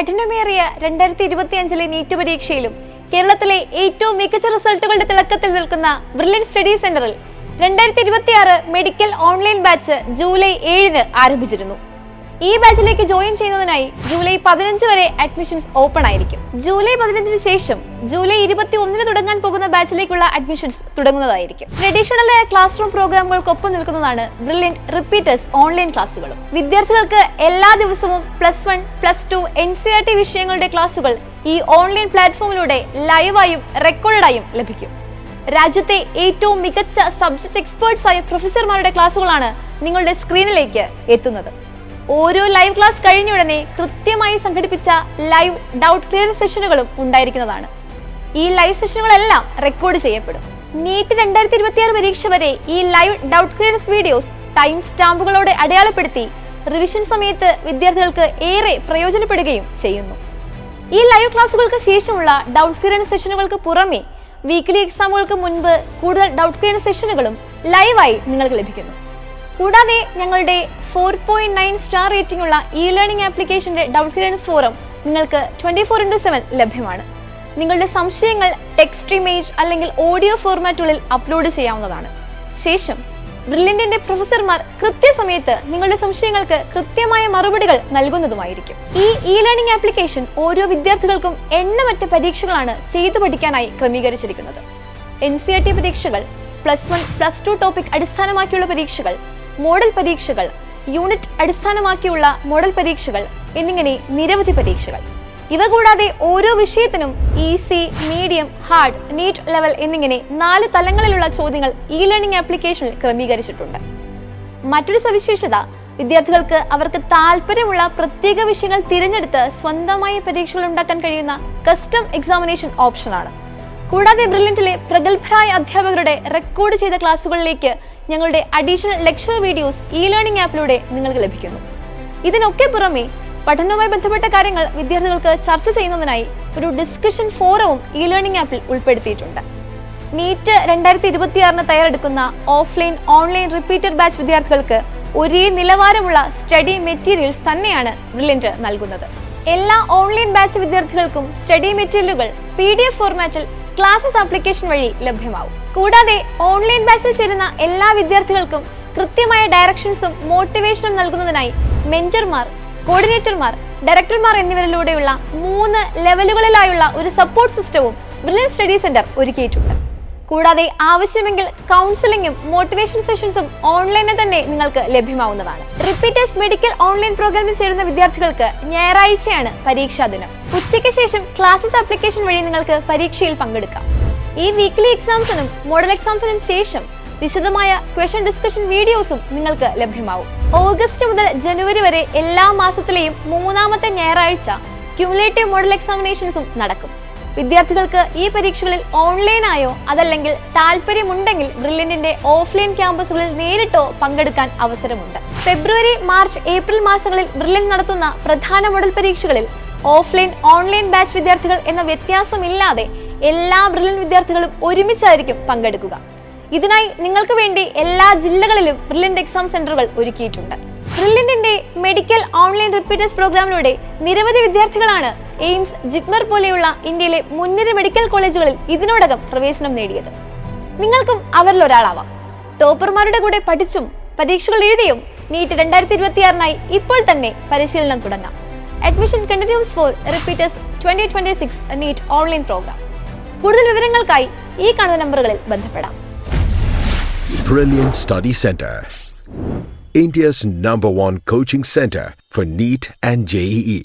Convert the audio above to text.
കഠിനമേറിയ രണ്ടായിരത്തി ഇരുപത്തി അഞ്ചിലെ നീറ്റ് പരീക്ഷയിലും കേരളത്തിലെ ഏറ്റവും മികച്ച റിസൾട്ടുകളുടെ തിളക്കത്തിൽ നിൽക്കുന്ന ബ്രില്യൻ സ്റ്റഡി സെന്ററിൽ രണ്ടായിരത്തി ഇരുപത്തിയാറ് മെഡിക്കൽ ഓൺലൈൻ ബാച്ച് ജൂലൈ ഏഴിന് ആരംഭിച്ചിരുന്നു. ഈ ബാച്ചിലേക്ക് ജോയിൻ ചെയ്യുന്നതിനായി ജൂലൈ പതിനഞ്ച് വരെ അഡ്മിഷൻസ് ഓപ്പൺ ആയിരിക്കും. ജൂലൈ പതിനഞ്ചിന് ശേഷം ജൂലൈ ഇരുപത്തി ഒന്നിന് തുടങ്ങാൻ പോകുന്ന ബാച്ചിലേക്കുള്ള അഡ്മിഷൻസ് തുടങ്ങുന്നതായിരിക്കും. ട്രഡീഷണലായ ക്ലാസ് റൂം പ്രോഗ്രാമുകൾക്കൊപ്പം നിൽക്കുന്നതാണ് ബ്രില്യന്റ് റിപ്പീറ്റേഴ്സ് ഓൺലൈൻ ക്ലാസ്സുകളും. വിദ്യാർത്ഥികൾക്ക് എല്ലാ ദിവസവും plus one plus two N C R T വിഷയങ്ങളുടെ ക്ലാസ്സുകൾ ഈ ഓൺലൈൻ പ്ലാറ്റ്ഫോമിലൂടെ ലൈവായും റെക്കോർഡായും ലഭിക്കും. രാജ്യത്തെ ഏറ്റവും മികച്ച സബ്ജക്ട് എക്സ്പേർട്സ് ആയ പ്രൊഫസർമാരുടെ ക്ലാസ്സുകളാണ് നിങ്ങളുടെ സ്ക്രീനിലേക്ക് എത്തുന്നത്. ഓരോ ലൈവ് ക്ലാസ് കഴിഞ്ഞ ഉടനെ കൃത്യമായി സംഘടിപ്പിച്ച ലൈവ് ഡൗട്ട് ക്ലിയർ സെഷനുകളും ഉണ്ടായിരിക്കുന്നതാണ്. ഈ ലൈവ് സെഷനുകളെല്ലാം റെക്കോർഡ് ചെയ്യപ്പെടും. നീറ്റ് രണ്ടായിരത്തി ഇരുപത്തിയാറ് പരീക്ഷ വരെ ഈ live doubt clearance videos time സ്റ്റാമ്പുകളോടെ അടയാളപ്പെടുത്തി റിവിഷൻ സമയത്ത് വിദ്യാർത്ഥികൾക്ക് ഏറെ പ്രയോജനപ്പെടുകയും ചെയ്യുന്നു. ഈ ലൈവ് ക്ലാസുകൾക്ക് ശേഷമുള്ള ഡൗട്ട് ക്ലിയറൻസ് സെഷനുകൾക്ക് പുറമെ വീക്ക്ലി എക്സാമുകൾക്ക് മുൻപ് കൂടുതൽ ഡൗട്ട് ക്ലിയറൻസ് സെഷനുകളും ലൈവായി നിങ്ങൾക്ക് ലഭിക്കുന്നു. കൂടാതെ ഞങ്ങളുടെ four point nine star rating ഉള്ള ഇ ലേണിംഗ് ആപ്ലിക്കേഷന്റെ ഡൗട്ട് ക്ലിയറൻസ് ഫോറം നിങ്ങൾക്ക് ട്വന്റി ഫോർ ഇന്റു സെവൻ ലഭ്യമാണ്. നിങ്ങളുടെ സംശയങ്ങൾ ടെക്സ്റ്റ് ഇമേജ് അല്ലെങ്കിൽ ഓഡിയോ ഫോർമാറ്റുകളിൽ അപ്ലോഡ് ചെയ്യാവുന്നതാണ്. ശേഷം ബ്രില്യന്റിന്റെ പ്രൊഫസർമാർ കൃത്യസമയത്ത് നിങ്ങളുടെ സംശയങ്ങൾക്ക് കൃത്യമായ മറുപടികൾ നൽകുന്നതുമായിരിക്കും. ഈ ഇ ലേണിംഗ് ആപ്ലിക്കേഷൻ ഓരോ വിദ്യാർത്ഥികൾക്കും എണ്ണമറ്റ പരീക്ഷകളാണ് ചെയ്തു പഠിക്കാനായി ക്രമീകരിച്ചിരിക്കുന്നത്. എൻ സി ആർ ടി പരീക്ഷകൾ plus one plus two topic അടിസ്ഥാനമാക്കിയുള്ള പരീക്ഷകൾ മോഡൽ പരീക്ഷകൾ യൂണിറ്റ് അടിസ്ഥാനമാക്കിയുള്ള മോഡൽ പരീക്ഷകൾ എന്നിങ്ങനെ നിരവധി പരീക്ഷകൾ. ഇവ കൂടാതെ ഓരോ വിഷയത്തിനും easy medium hard NEET level എന്നിങ്ങനെ നാല് തലങ്ങളിലുള്ള ചോദ്യങ്ങൾ ഇ ലേണിംഗ് ആപ്ലിക്കേഷനിൽ ക്രമീകരിച്ചിട്ടുണ്ട്. മറ്റൊരു സവിശേഷത വിദ്യാർത്ഥികൾക്ക് അവർക്ക് താല്പര്യമുള്ള പ്രത്യേക വിഷയങ്ങൾ തിരഞ്ഞെടുത്ത് സ്വന്തമായി പരീക്ഷകൾ ഉണ്ടാക്കാൻ കഴിയുന്ന കസ്റ്റം എക്സാമിനേഷൻ ഓപ്ഷനാണ് കൂടാതെ ബ്രില്യന്റിലെ പ്രഗത്ഭരായ അധ്യാപകരുടെ റെക്കോർഡ് ചെയ്ത ക്ലാസ്സുകളിലേക്ക് ഞങ്ങളുടെ additional lecture videos e learning ആപ്പിലൂടെ നിങ്ങൾക്ക് ലഭിക്കുന്നു. ഇതിനൊക്കെ പുറമെ പഠനവുമായി ബന്ധപ്പെട്ട കാര്യങ്ങൾ വിദ്യാർത്ഥികൾക്ക് ചർച്ച ചെയ്യുന്നതിനായി ഒരു ഡിസ്കഷൻ ഫോറവും ഇ ലേണിംഗ് ആപ്പിൽ ഉൾപ്പെടുത്തിയിട്ടുണ്ട്. നീറ്റ് രണ്ടായിരത്തി ഇരുപത്തിയാറിന് തയ്യാറെടുക്കുന്ന ഓഫ്ലൈൻ ഓൺലൈൻ റിപ്പീറ്റഡ് ബാച്ച് വിദ്യാർത്ഥികൾക്ക് ഒരേ നിലവാരമുള്ള സ്റ്റഡി മെറ്റീരിയൽസ് തന്നെയാണ് ബ്രില്യന്റ് നൽകുന്നത്. എല്ലാ ഓൺലൈൻ ബാച്ച് വിദ്യാർത്ഥികൾക്കും സ്റ്റഡി മെറ്റീരിയലുകൾ പി ഡി എഫ് ഫോർമാറ്റിൽ ക്ലാസസ് ആപ്ലിക്കേഷൻ വഴി ലഭ്യമാവും. കൂടാതെ ഓൺലൈൻ ബാച്ചിൽ ചേരുന്ന എല്ലാ വിദ്യാർത്ഥികൾക്കും കൃത്യമായ ഡയറക്ഷൻസും മോട്ടിവേഷനും നൽകുന്നതിനായി മെന്റർമാർ കോർഡിനേറ്റർമാർ ഡയറക്ടർമാർ എന്നിവരിലൂടെയുള്ള മൂന്ന് ലെവലുകളിലായുള്ള ഒരു സപ്പോർട്ട് സിസ്റ്റവും ബ്രില്യൻ സ്റ്റഡി സെന്റർ ഒരുക്കിയിട്ടുണ്ട്. കൂടാതെ ആവശ്യമെങ്കിൽ കൗൺസിലിംഗും മോട്ടിവേഷൻ സെഷൻസും ഓൺലൈനിൽ തന്നെ നിങ്ങൾക്ക് ലഭ്യമാവുന്നതാണ്. റിപ്പീറ്റേഴ്സ് മെഡിക്കൽ ഓൺലൈൻ പ്രോഗ്രാമിൽ ചേരുന്ന വിദ്യാർത്ഥികൾക്ക് ഞായറാഴ്ചയാണ് പരീക്ഷാ ദിനം. ഉച്ചയ്ക്ക് ശേഷം ക്ലാസസ് അപ്ലിക്കേഷൻ വഴി നിങ്ങൾക്ക് പരീക്ഷയിൽ പങ്കെടുക്കാം. ഈ വീക്ക്ലി എക്സാംസിനും മോഡൽ എക്സാംസിനും ശേഷം വിശദമായ ക്വസ്റ്റ്യൻ ഡിസ്കഷൻ വീഡിയോസും നിങ്ങൾക്ക് ലഭ്യമാവും. ഓഗസ്റ്റ് മുതൽ ജനുവരി വരെ എല്ലാ മാസത്തിലെയും മൂന്നാമത്തെ ഞായറാഴ്ച ക്യുമുലേറ്റീവ് മോഡൽ എക്സാമിനേഷൻസും നടക്കും. വിദ്യാർത്ഥികൾക്ക് ഈ പരീക്ഷകളിൽ ഓൺലൈനായോ അതല്ലെങ്കിൽ താല്പര്യമുണ്ടെങ്കിൽ ബ്രില്യന്റിന്റെ ഓഫ്ലൈൻ ക്യാമ്പസുകളിൽ നേരിട്ടോ പങ്കെടുക്കാൻ അവസരമുണ്ട്. ഫെബ്രുവരി മാർച്ച് ഏപ്രിൽ മാസങ്ങളിൽ ബ്രില്യൻ നടത്തുന്ന പ്രധാന മോഡൽ പരീക്ഷകളിൽ ഓഫ്ലൈൻ ഓൺലൈൻ ബാച്ച് വിദ്യാർത്ഥികൾ എന്ന വ്യത്യാസമില്ലാതെ എല്ലാ ബ്രില്യൻ വിദ്യാർത്ഥികളും ഒരുമിച്ചായിരിക്കും പങ്കെടുക്കുക. ഇതിനായി നിങ്ങൾക്ക് വേണ്ടി എല്ലാ ജില്ലകളിലും ബ്രില്യന്റ് എക്സാം സെന്ററുകൾ ഒരുക്കിയിട്ടുണ്ട്. ബ്രില്യന്റിന്റെ മെഡിക്കൽ ഓൺലൈൻ റിപ്പീറ്റേഴ്സ് പ്രോഗ്രാമിലൂടെ നിരവധി വിദ്യാർത്ഥികളാണ് എയിംസ് ജിപ്മർ പോലെയുള്ള ഇന്ത്യയിലെ മുൻനിര മെഡിക്കൽ കോളേജുകളിൽ ഇതിനോടകം പ്രവേശനം നേടിയത് നിങ്ങൾക്കും അവരിൽ ഒരാളാവാം ടോപ്പർമാരുടെ കൂടെ പഠിച്ചും പരീക്ഷകൾ എഴുതിയും നീറ്റ് രണ്ടായിരത്തി ഇരുപത്തിയാറിനായി ഇപ്പോൾ തന്നെ പരിശീലനം തുടങ്ങാം admission continues for repeaters online program കൂടുതൽ വിവരങ്ങൾക്കായി ഈ കാണുന്ന നമ്പറുകളിൽ ബന്ധപ്പെടാം Brilliant Study Center. India's number one coaching center for NEET and JEE.